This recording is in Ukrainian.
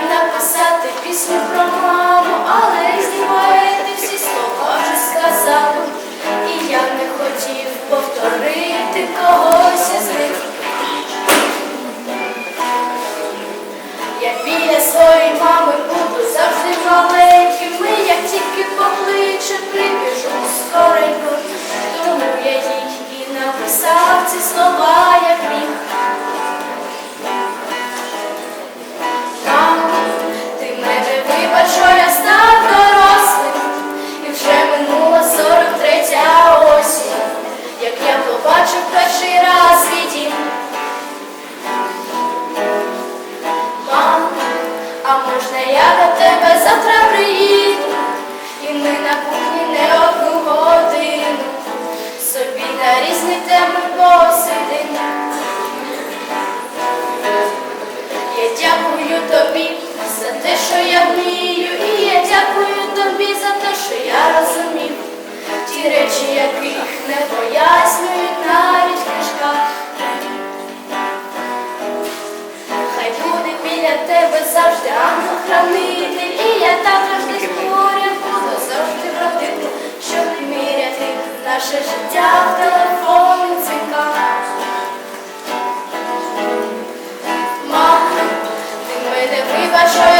мріяв написати пісню про маму, але знімаєте всі слова вже сказав. І я не хотів повторити когось із них. Я біля своєї а можна я до тебе завтра приїду, і ми на кухні не одну годину. Собі на різні теми посидимо. Я дякую тобі за те, що я вмію, біля тебе завжди ангел-хранитель, і я також десь поряд буду завжди родити, щоб міряти наше життя в телефон. дзвінках. Мамо, ти мене вибач, що